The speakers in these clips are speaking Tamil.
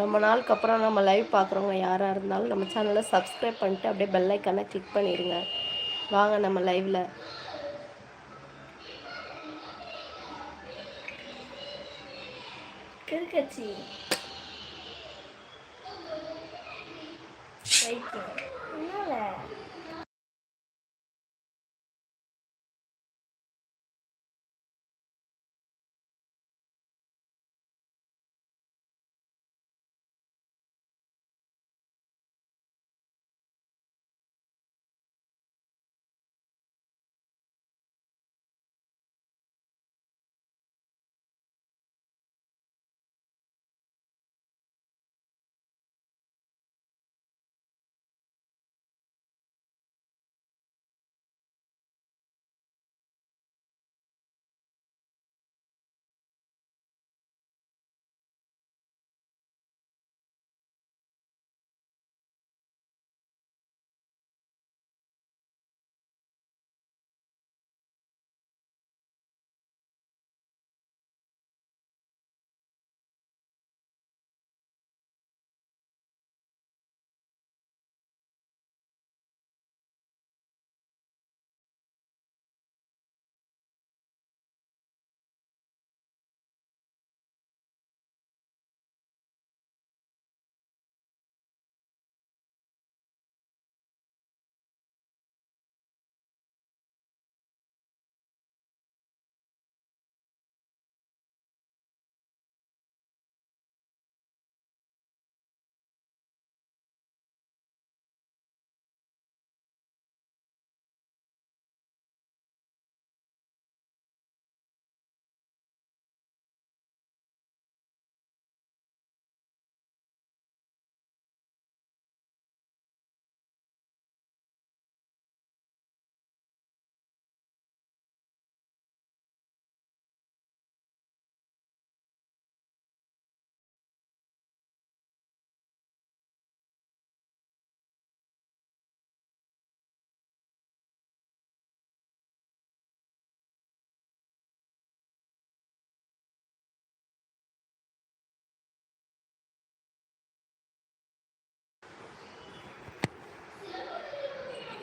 ரொம்ப நாளுக்கு அப்புறம் நம்ம லைவ் பார்க்குறவங்க யாராக இருந்தாலும் நம்ம சேனலை சப்ஸ்கிரைப் பண்ணிட்டு அப்படியே பெல் ஐக்கானை கிளிக் பண்ணிடுங்க. வாங்க நம்ம லைவில் கிறுக்கச்சி. Right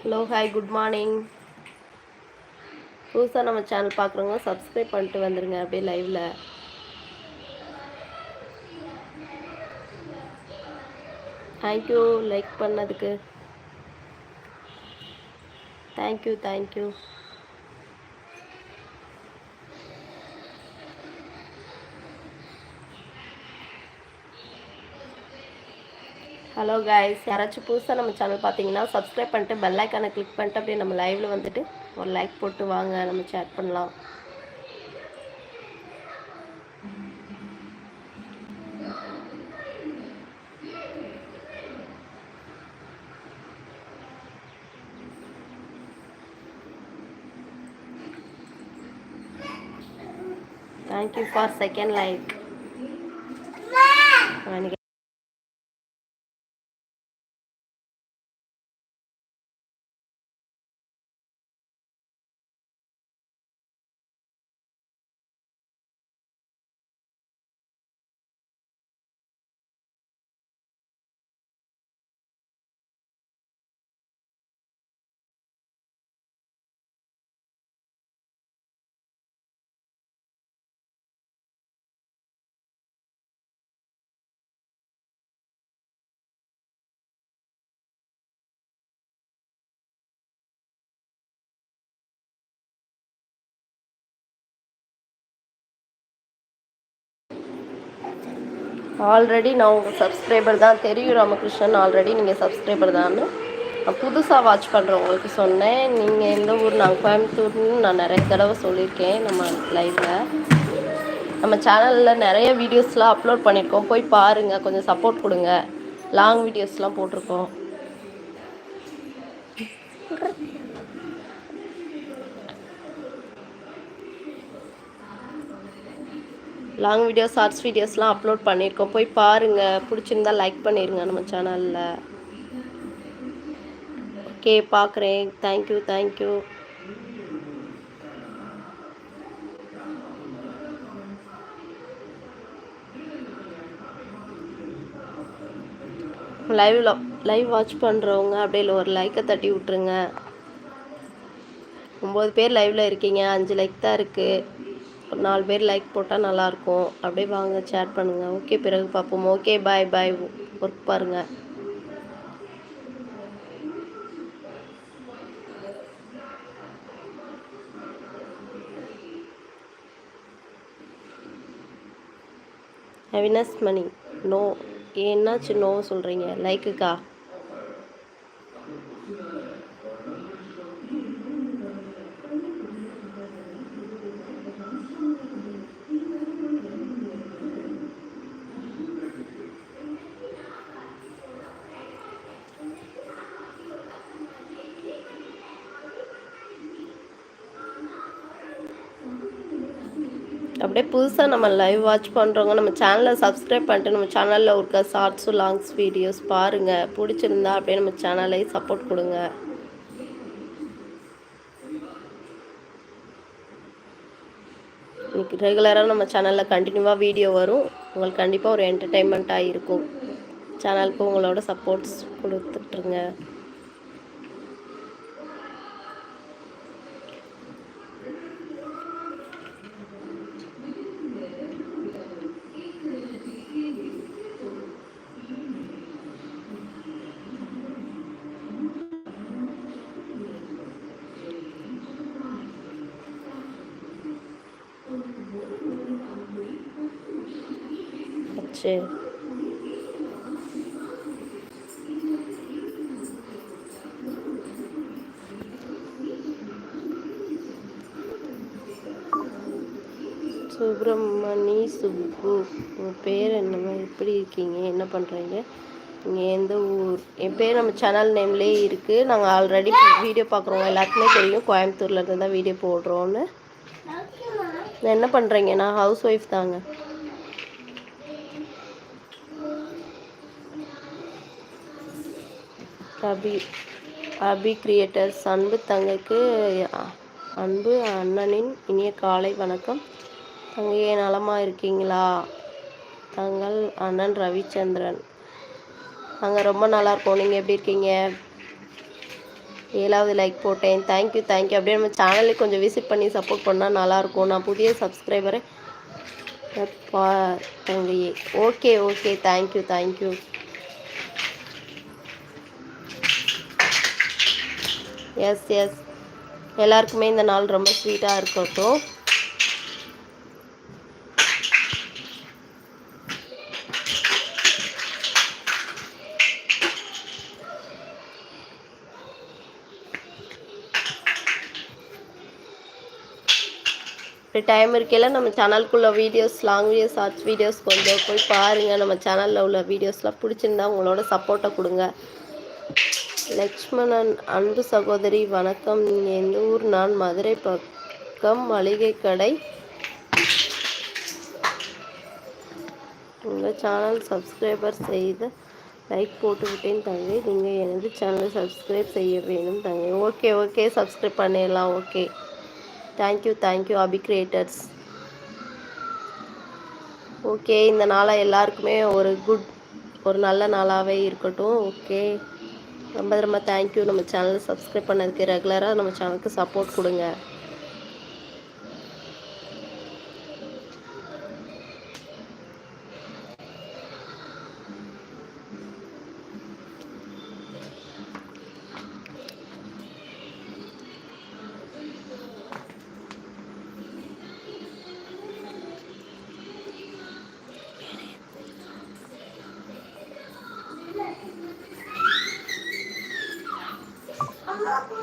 hello hi good morning புதுசாக நம்ம சேனல் பார்க்குறவங்க சப்ஸ்கிரைப் பண்ணிட்டு வந்துடுங்க அப்படியே லைவில் தேங்க்யூ லைக் பண்ணதுக்கு. Thank you thank you hello guys யாராச்சும் புதுசாக நம்ம சேனல் பார்த்தீங்கன்னா சப்ஸ்கிரைப் பண்ணிட்டு பெல் ஐக்கானை கிளிக் பண்ணிட்டு அப்படியே நம்ம லைவில் வந்துட்டு ஒரு லைக் போட்டு வாங்க நம்ம சேட் பண்ணலாம் thank you for second like already நான் உங்கள் சப்ஸ்கிரைபர் தான். தெரியும் ராமகிருஷ்ணன் ஆல்ரெடி நீங்கள் சப்ஸ்கிரைபர் தான் நான் புதுசாக வாட்ச் பண்ணுறவங்களுக்கு சொன்னேன். நீங்கள் எந்த ஊர் நாங்கள் கோயம்புத்தூர்னு நான் நிறைய தடவை சொல்லியிருக்கேன் நம்ம லைவில் நம்ம சேனலில் நிறைய வீடியோஸ்லாம் அப்லோட் பண்ணியிருக்கோம். போய் பாருங்கள் கொஞ்சம் சப்போர்ட் கொடுங்க. லாங் வீடியோஸ்லாம் போட்டிருக்கோம். லாங் வீடியோஸ் ஷார்ட்ஸ் வீடியோஸ்லாம் அப்லோட் பண்ணியிருக்கோம். போய் பாருங்கள் பிடிச்சிருந்தா லைக் பண்ணிடுங்க நம்ம சேனலில் ஓகே பார்க்குறேன். தேங்க்யூ தேங்க்யூ லைவ்ல லைவ் வாட்ச் பண்ணுறவங்க அப்படியே ஒரு லைக்கை தட்டி விட்ருங்க ஒம்பது பேர் லைவில் இருக்கீங்க. அஞ்சு லைக் தான் இருக்குது நாலு பேர் லைக் போட்டால் நல்லாயிருக்கும் அப்படியே வாங்க சேட் பண்ணுங்கள் ஓகே பிறகு பார்ப்போம். ஓகே பாய் பாய் ஒர்க் பாருங்கள் ஹெவினஸ் மணி நோ என்னாச்சு நோ சொல்கிறீங்க லைக்குக்கா அப்படியே புதுசாக நம்ம லைவ் வாட்ச் பண்ணுறவங்க நம்ம சேனலை சப்ஸ்கிரைப் பண்ணிட்டு நம்ம சேனலில் இருக்க ஷார்ட்ஸும் லாங்ஸ் வீடியோஸ் பாருங்கள் பிடிச்சிருந்தா அப்படியே நம்ம சேனலை சப்போர்ட் கொடுங்க. இன்னைக்கு ரெகுலராக நம்ம சேனலில் கண்டினியூவாக வீடியோ வரும். உங்களுக்கு கண்டிப்பாக ஒரு என்டர்டெயின்மெண்ட்டாக இருக்கும். சேனலுக்கு உங்களோட சப்போர்ட்ஸ் கொடுத்துட்ருங்க சரி சுப்பிரமணி சுப்பு உங்கள் பேர் என்னம்மா எப்படி இருக்கீங்க? என்ன பண்ணுறீங்க நீங்கள் எந்த ஊர்? என் பேர் நம்ம சேனல் நேம்லேயே இருக்குது நாங்கள் ஆல்ரெடி வீடியோ பார்க்குறோங்க எல்லாருக்குமே தெரியும். கோயம்புத்தூர்ல இருந்து தான் வீடியோ போடுறோன்னு என்ன பண்ணுறீங்க நான் ஹவுஸ் ஒய்ஃப் தாங்க. அபி அபி கிரியேட்டர்ஸ் அன்பு தங்கைக்கு அன்பு அண்ணனின் இனிய காலை வணக்கம். தங்கையே நலமாக இருக்கீங்களா? தங்கள் அண்ணன் ரவிச்சந்திரன். நாங்கள் ரொம்ப நல்லா இருக்கோம். நீங்கள் எப்படி இருக்கீங்க? ஏழாவது லைக் போட்டேன். தேங்க்யூ தேங்க்யூ அப்படியே நம்ம சேனலுக்கு கொஞ்சம் விசிட் பண்ணி சப்போர்ட் பண்ணால் நல்லாயிருக்கும் நான் புதிய சப்ஸ்கிரைபரை பா தங்கையே. Okay okay thank you thank you yes yes எல்லாருக்குமே இந்த நாள் ரொம்ப ஸ்வீட்டாக இருக்கட்டும். இப்படி டைம் இருக்கையில் நம்ம சேனலுக்குள்ள videos long videos shorts videos கொஞ்சம் போய் பாருங்கள் நம்ம சேனலில் உள்ள வீடியோஸ்லாம் பிடிச்சிருந்தா உங்களோட சப்போர்ட்டை கொடுங்க. லக்ஷ்மணன் அன்பு சகோதரி வணக்கம். எந்த ஊர்? நான் மதுரை பக்கம் மளிகை கடை உங்கள் சேனல் சப்ஸ்கிரைபர் செய்து லைக் போட்டுவிட்டேன் தங்கை. நீங்கள் எனது சேனலை சப்ஸ்கிரைப் செய்ய வேணும் தங்கை. ஓகே ஓகே சப்ஸ்கிரைப் பண்ணிடலாம். Okay thank you thank you Abhi creators okay இந்த நாளாக எல்லாருக்குமே ஒரு குட் ஒரு நல்ல நாளாகவே இருக்கட்டும். ஓகே ரொம்ப ரொம்ப தேங்க்யூ நம்ம சேனலை சப்ஸ்கிரைப் பண்ணதுக்கு ரெகுலராக நம்ம சேனலுக்கு சப்போர்ட் கொடுங்க.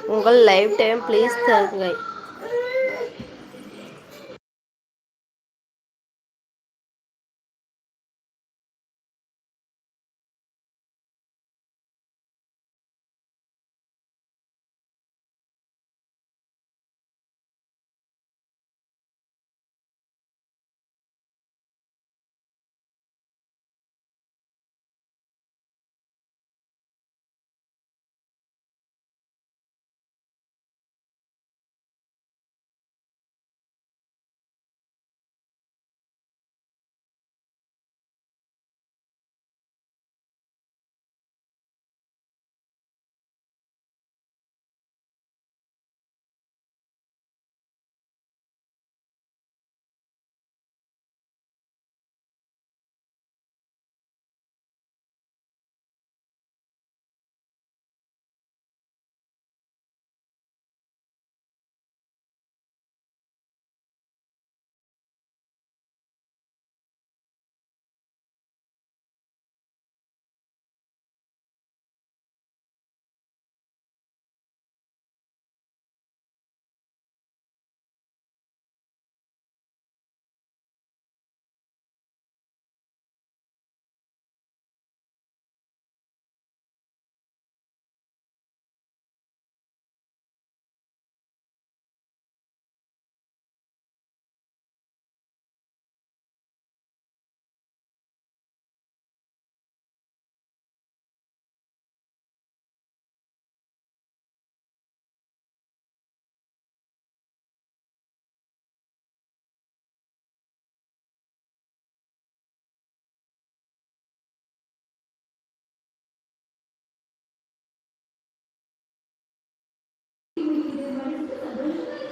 உங்கள் லைஃப் டைம் ப்ளீஸ் தருங்கள்.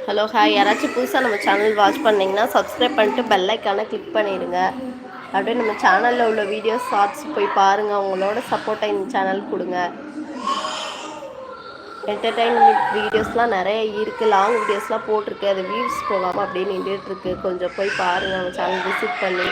ஹலோ ஹாய் யாராச்சும் புதுசாக நம்ம சேனல் வாட்ச் பண்ணிங்கன்னா சப்ஸ்கிரைப் பண்ணிட்டு பெல் ஐக்கானை கிளிக் பண்ணிடுங்க. அப்படியே நம்ம சேனலில் உள்ள வீடியோஸ் ஷார்ட்ஸ் போய் பாருங்கள் உங்களோட சப்போர்ட்டை இந்த சேனல் கொடுங்க. என்டர்டைன்மெண்ட் வீடியோஸ்லாம் நிறைய இருக்குது லாங் வீடியோஸ்லாம் போட்டிருக்கு. அது வியூஸ் போகாமல் அப்படியே நின்றுட்டுருக்கு கொஞ்சம் போய் பாருங்கள் நம்ம சேனல் விசிட் பண்ணி.